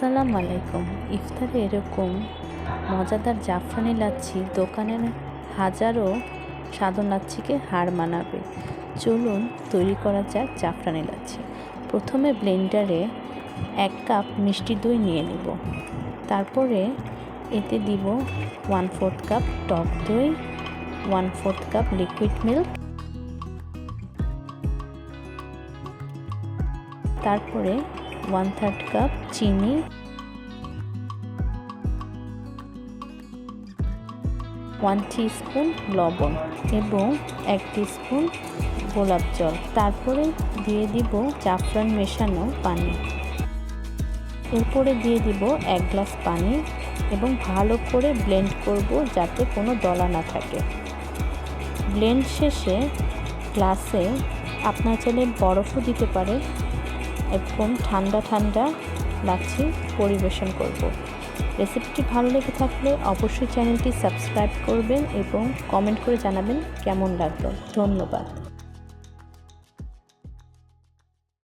আসসালামু আলাইকুম। ইফতারে এরকম মজাদার জাফরানি লাচ্ছি দোকানের হাজারো সাদন লাচ্ছিকে হার মানাবে। চলুন তৈরি করা যাক জাফরানি লাচ্ছি। প্রথমে ব্লেন্ডারে এক কাপ মিষ্টি দই নিয়ে নেব। তারপরে এতে দিব ওয়ান ফোর্থ কাপ টক দই one fourth cup liquid milk. তারপরে ওয়ান থার্ড কাপ চিনি ওয়ান স্পুন লবণ এবং এক স্পুন গোলাপ জল। তারপরে দিয়ে দিব জাফরান মেশানো পানি। এরপরে দিয়ে দিব এক গ্লাস পানি এবং ভালো করে ব্লেন্ড করব যাতে কোনো দলা না থাকে। ব্লেন্ড শেষে গ্লাসে আপনার চাইলে বরফও দিতে পারে এবং ঠান্ডা ঠান্ডা লাচ্ছি পরিবেশন করব। রেসিপিটি ভালো লেগে থাকলে অবশ্যই চ্যানেলটি সাবস্ক্রাইব করবেন এবং কমেন্ট করে জানাবেন কেমন লাগল। ধন্যবাদ।